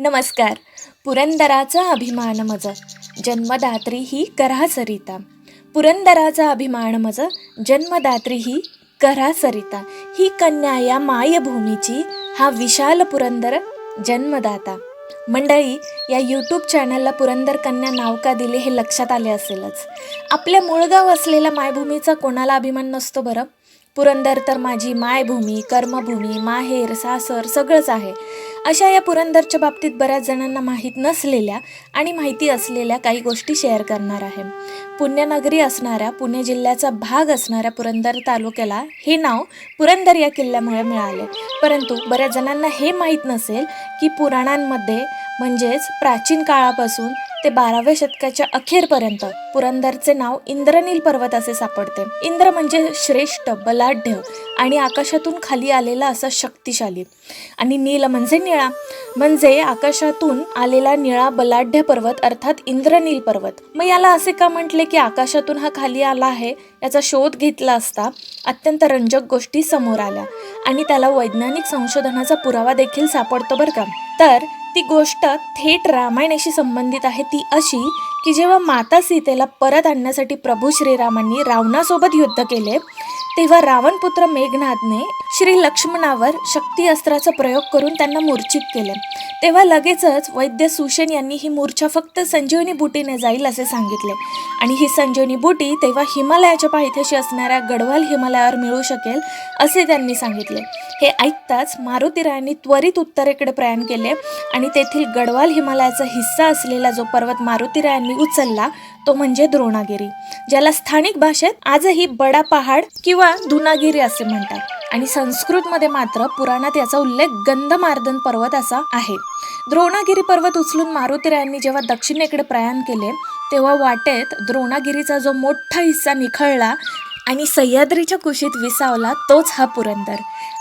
नमस्कार. पुरंदराचा अभिमान मज. जन्मदात्री ही करा सरिता. पुरंदराचा अभिमान मज. जन्मदात्री ही करा सरिता. ही कन्या या मायभूमीची हा विशाल पुरंदर जन्मदाता. मंडळी या यूट्यूब चॅनलला पुरंदर कन्या नाव का दिले हे लक्षात आले असेलच. आपल्या मूळगाव असलेल्या मायभूमीचा कोणाला अभिमान नसतो बरं? पुरंदर तर माझी मायभूमी कर्मभूमी माहेर सासर सगळंच आहे. अशा या पुरंदरच्या बाबतीत बऱ्याच जणांना माहीत नसलेल्या आणि माहिती असलेल्या काही गोष्टी शेअर करणार आहे. पुण्यनगरी असणाऱ्या पुणे जिल्ह्याचा भाग असणाऱ्या पुरंदर तालुक्याला हे नाव पुरंदर या किल्ल्यामुळे मिळाले. परंतु बऱ्याच जणांना हे माहीत नसेल की पुराणांमध्ये म्हणजेच प्राचीन काळापासून ते बाराव्या शतकाच्या अखेरपर्यंत पुरंदरचे नाव इंद्रनील पर्वत असे सापडते. इंद्र म्हणजे श्रेष्ठ बलाढ्य आणि आकाशातून खाली आलेला असा शक्तिशाली. आणि नील म्हणजे निळा. म्हणजे आकाशातून आलेला निळा बलाढ्य पर्वत अर्थात इंद्रनील पर्वत. मग याला असे का म्हटले की आकाशातून हा खाली आला आहे? याचा शोध घेतला असता अत्यंत रंजक गोष्टी समोर आल्या. आणि त्याला वैज्ञानिक संशोधनाचा पुरावा देखील सापडतो बरं का? तर ती गोष्ट थेट रामायणाशी संबंधित आहे. ती अशी की जेव्हा माता सीतेला परत आणण्यासाठी प्रभू श्रीरामांनी रावणासोबत युद्ध केले तेव्हा रावणपुत्र मेघनाथने श्री लक्ष्मणावर शक्ती अस्त्राचा प्रयोग करून त्यांना मूर्छित केले. तेव्हा लगेचच वैद्य सुषेण यांनी ही मूर्छा फक्त संजीवनी बुटीने जाईल असे सांगितले. आणि ही संजीवनी बुटी तेव्हा हिमालयाच्या पायथ्याशी असणाऱ्या गडवाल हिमालयावर मिळू शकेल असे त्यांनी सांगितले. हे ऐकताच मारुतीरायांनी त्वरित उत्तरेकडे प्रयाण केले आणि तेथील गडवाल हिमालयाचा हिस्सा असलेला जो पर्वत मारुतीरायांनी उचलला तो म्हणजे द्रोणागिरी ज्याला स्थानिक भाषेत आजही बडा पहाड किंवा दुनागिरी असे म्हणतात. आणि संस्कृतमध्ये मात्र पुराणात याचा उल्लेख गंधमार्दन पर्वत असा आहे. द्रोणागिरी पर्वत उचलून मारुतीरायांनी जेव्हा दक्षिणेकडे प्रयाण केले तेव्हा वाटेत द्रोणागिरीचा जो मोठा हिस्सा निखळला आणि सह्याद्रीच्या कुशीत विसावला तोच हा पुरंदर.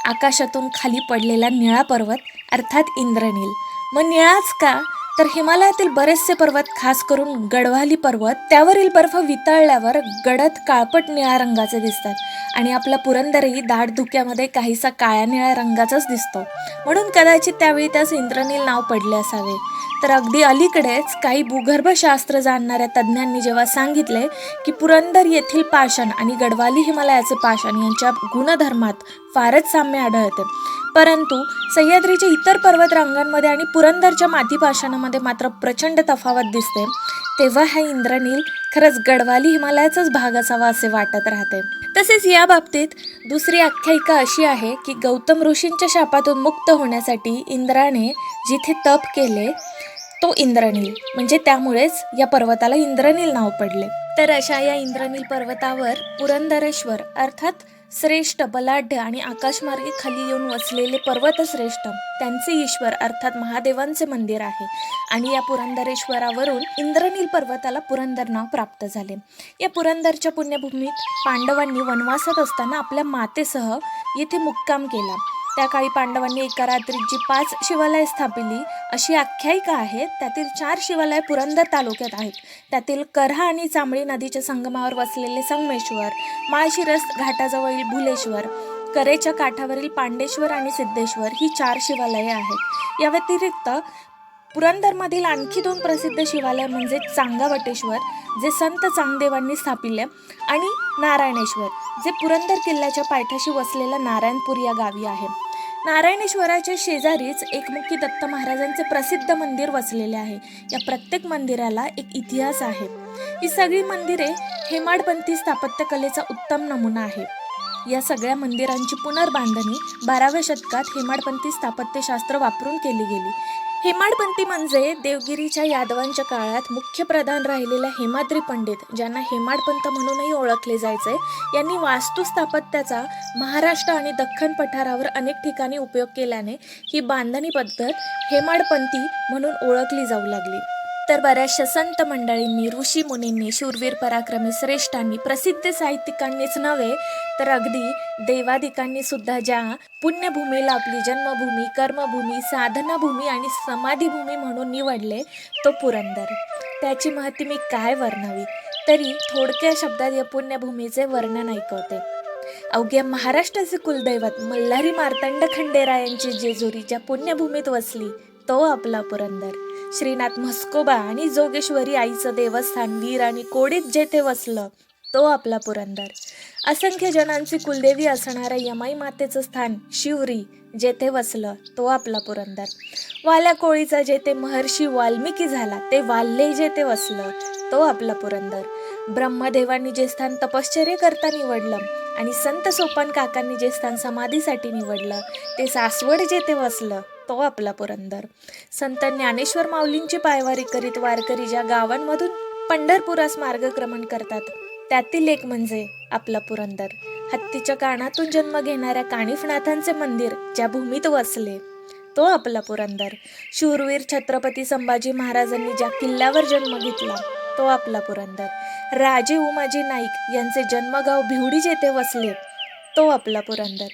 आकाशातून खाली पडलेला निळा पर्वत अर्थात इंद्रनील. मग निळाच का? तर हिमालयातील बरेचसे पर्वत खास करून गडवाली पर्वत त्यावरील बर्फ वितळल्यावर गडद काळपट निळ्या रंगाचे दिसतात आणि आपला पुरंदरही दाट धुक्यामध्ये काहीसा काळ्या निळ्या रंगाचाच दिसतो. म्हणून कदाचित त्यावेळी त्यास इंद्रनील नाव पडले असावे. तर अगदी अलीकडेच काही भूगर्भशास्त्र जाणणाऱ्या तज्ज्ञांनी जेव्हा सांगितले की पुरंदर येथील पाषाण आणि गडवाली हिमालयाचे पाषाण यांच्या गुणधर्मात फारच साम्य आढळते परंतु सह्याद्रीच्या इतर पर्वतरांगांमध्ये आणि पुरंदरच्या मातीपाषाणामध्ये मात्र प्रचंड तफावत दिसते तेव्हा हा इंद्रनील खरंच गडवाली हिमालयाचाच भाग असावा असे वाटत राहते. तसेच या बाबतीत दुसरी आख्यायिका अशी आहे की गौतम ऋषींच्या शापातून मुक्त होण्यासाठी इंद्राने जिथे तप केले तो इंद्रनील. म्हणजे त्यामुळेच या पर्वताला इंद्रनील नाव पडले. तर अशा या इंद्रनील पर्वतावर पुरंदरेश्वर अर्थात श्रेष्ठ बलाढ्य आणि आकाशमार्गे खाली येऊन वसलेले पर्वतश्रेष्ठ. त्यांचे ईश्वर अर्थात महादेवांचे मंदिर आहे. आणि या पुरंदरेश्वरावरून इंद्रनील पर्वताला पुरंदर नाव प्राप्त झाले. या पुरंदरच्या पुण्यभूमीत पांडवांनी वनवासात असताना आपल्या मातेसह येथे मुक्काम केला. त्या काळी पांडवांनी एका रात्रीत जी पाच शिवालय स्थापिली अशी आख्यायिका आहे त्यातील चार शिवालय पुरंदर तालुक्यात आहेत. त्यातील करहा आणि चांबळी नदीच्या संगमावर वसलेले संगमेश्वर माळशिरस घाटाजवळील भुलेश्वर करेच्या काठावरील पांडेश्वर आणि सिद्धेश्वर ही चार शिवालये आहेत. या व्यतिरिक्त पुरंदरमधील आणखी दोन प्रसिद्ध शिवालय म्हणजे चांगावटेश्वर जे संत चांगदेवांनी स्थापिले आणि नारायणेश्वर जे पुरंदर किल्ल्याच्या पायथ्याशी वसलेल्या नारायणपूर या गावी आहे. नारायणेश्वराच्या शेजारीच एकमुखी दत्त महाराजांचे प्रसिद्ध मंदिर वसलेले आहे. या प्रत्येक मंदिराला एक इतिहास आहे. ही सगळी मंदिरे हेमाडपंथी स्थापत्यकलेचा उत्तम नमुना आहे. या सगळ्या मंदिरांची पुनर्बांधणी बाराव्या शतकात हेमाडपंथी स्थापत्यशास्त्र वापरून केली गेली. हेमाडपंथी म्हणजे देवगिरीच्या यादवांच्या काळात मुख्य प्रधान राहिलेल्या हेमाद्री पंडित ज्यांना हेमाडपंत म्हणूनही ओळखले जायचे. यांनी वास्तू स्थापत्याचा महाराष्ट्र आणि दख्खन पठारावर अनेक ठिकाणी उपयोग केल्याने ही बांधणी पद्धत हेमाडपंथी म्हणून ओळखली जाऊ लागली. तर बऱ्याचशा संत मंडळींनी ऋषी मुनींनी शूरवीर पराक्रमी श्रेष्ठांनी प्रसिद्ध साहित्यिकांनीच नव्हे तर अगदी देवादिकांनी सुद्धा ज्या पुण्यभूमीला आपली जन्मभूमी कर्मभूमी साधनाभूमी आणि समाधीभूमी म्हणून निवडले तो पुरंदर. त्याची महती मी काय वर्णावी? तरी थोडक्या शब्दात या पुण्यभूमीचे वर्णन ऐकवते. अवघ्या महाराष्ट्राचे कुलदैवत मल्हारी मार्तंड खंडेरायांची जेजुरी ज्या पुण्यभूमीत वसली तो आपला पुरंदर. श्रीनाथ म्हस्कोबा आणि जोगेश्वरी आईचं देवस्थान वीर आणि कोडीत जेथे वसलं तो आपला पुरंदर. असंख्य जणांची कुलदेवी असणाऱ्या यमाई मातेचं स्थान शिवरी जेथे वसलं तो आपला पुरंदर. वाल्या कोळीचा जेथे महर्षी वाल्मिकी झाला ते वाल्ले जेथे वसलं तो आपला पुरंदर. ब्रह्मदेवांनी जे स्थान तपश्चर्य करता निवडलं आणि संत सोपान काकांनी जे स्थान समाधीसाठी निवडलं ते सासवड जेथे वसलं तो आपला पुरंदर. संत ज्ञानेश्वर माऊलींची पायवारी करीत वारकरी ज्या गावांमधून पंढरपुरास मार्गक्रमण करतात त्यातील एक म्हणजे आपला पुरंदर. हत्तीच्या कानातून जन्म घेणाऱ्या काणिफनाथांचे मंदिर ज्या भूमीत वसले तो आपला पुरंदर. शूरवीर छत्रपती संभाजी महाराजांनी ज्या किल्ल्यावर जन्म घेतला तो आपला पुरंदर. राजे उमाजी नाईक यांचे जन्मगाव भिवडी जेथे वसले तो आपला पुरंदर.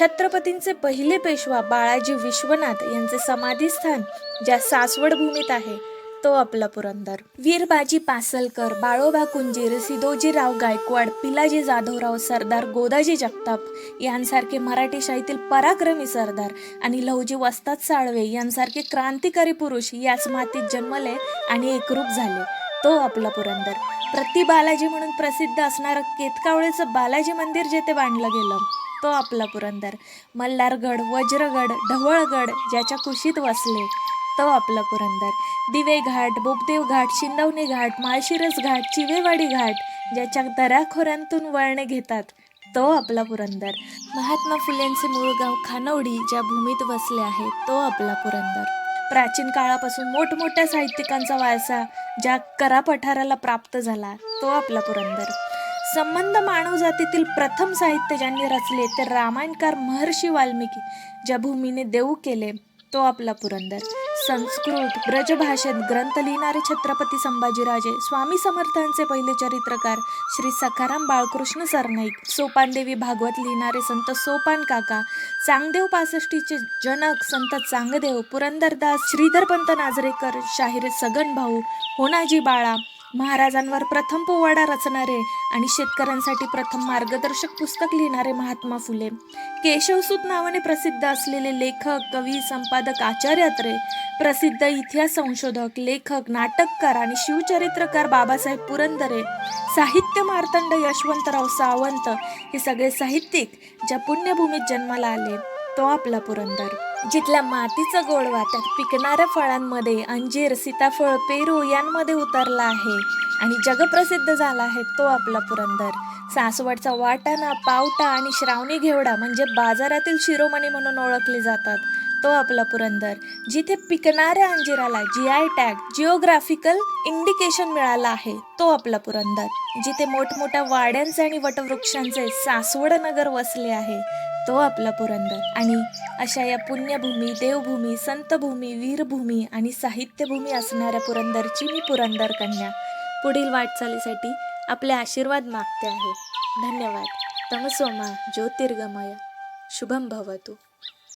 छत्रपतींचे पहिले पेशवा बाळाजी विश्वनाथ यांचे समाधीस्थान ज्या सासवड भूमीत आहे तो आपला पुरंदर. वीरबाजी पासलकर बाळोबा कुंजीर सिदोजीराव गायकवाड पिलाजी जाधवराव सरदार गोदाजी जगताप यांसारखे मराठी शाहीतील पराक्रमी सरदार आणि लहुजी वस्ताद साळवे यांसारखे क्रांतिकारी पुरुष याच मातीत जन्मले आणि एकरूप झाले. तो आपला पुरंदर. प्रति बालाजी म्हणून प्रसिद्ध असणारं केतकावळेचं बालाजी मंदिर जेथे बांधलं गेलं तो आपला पुरंदर. मल्हारगड वज्रगड ढवळगड ज्याच्या कुशीत वसले तो आपला पुरंदर. दिवे घाट बोपदेव घाट शिंदवणे घाट माळशिरस घाट चिवेवाडी घाट ज्याच्या दराखोऱ्यांतून वळणे घेतात तो आपला पुरंदर. महात्मा फुलेंचे मूळ गाव खानवडी ज्या भूमीत वसले आहे तो आपला पुरंदर. प्राचीन काळापासून मोठमोठ्या साहित्यिकांचा वारसा ज्या करा पठाराला प्राप्त झाला तो आपला पुरंदर. संबंध मानव जातीतील प्रथम साहित्य ज्यांनी रचले ते रामायणकार महर्षी वाल्मिकी ज्या भूमीने देऊ केले तो आपला पुरंदर. संस्कृत ब्रजभाषेत ग्रंथ लिहिणारे छत्रपती संभाजीराजे स्वामी समर्थांचे पहिले चरित्रकार श्री सखाराम बाळकृष्ण सरनाईक सोपानदेवी भागवत लिहिणारे संत सोपान काका चांगदेव पासष्टीचे जनक संत चांगदेव पुरंदरदास श्रीधरपंत नाजरेकर शाहीर सगन भाऊ होनाजी बाळा महाराजांवर प्रथम पोवाडा रचणारे आणि शेतकऱ्यांसाठी प्रथम मार्गदर्शक पुस्तक लिहिणारे महात्मा फुले. केशवसूत नावाने प्रसिद्ध असलेले लेखक कवी संपादक आचार्य अत्रे प्रसिद्ध इतिहास संशोधक लेखक नाटककार आणि शिवचरित्रकार बाबासाहेब पुरंदरे साहित्य मार्तंड यशवंतराव सावंत हे सगळे साहित्यिक ज्या पुण्यभूमीत जन्माला आले. तो आपला पुरंदर. जिथल्या मातीचा गोडवा त्यात पिकणाऱ्या फळांमध्ये अंजीर सीताफळ पेरू यांमध्ये उतरला आहे आणि जगप्रसिद्ध झाला आहे तो आपला पुरंदर. सासवडचा वाटाणा पावटा आणि श्रावणी घेवडा म्हणजे बाजारातील शिरोमणी म्हणून ओळखले जातात. तो आपला पुरंदर जिथे पिकणाऱ्या अंजिराला G I tag geographical indication मिळाला आहे तो आपला पुरंदर. जिथे मोठमोठ्या वाड्यांचे आणि वटवृक्षांचे सासवड नगर वसले आहे तो आपला पुरंदर. आणि अशा या पुण्यभूमी देवभूमी संतभूमी वीरभूमी आणि साहित्यभूमी असणाऱ्या पुरंदरची मी पुरंदर कन्या. पुढील वाटचालीसाठी आपले आशीर्वाद मागते आहे. धन्यवाद. तमसोमा ज्योतिर्गमय. शुभम भवतु.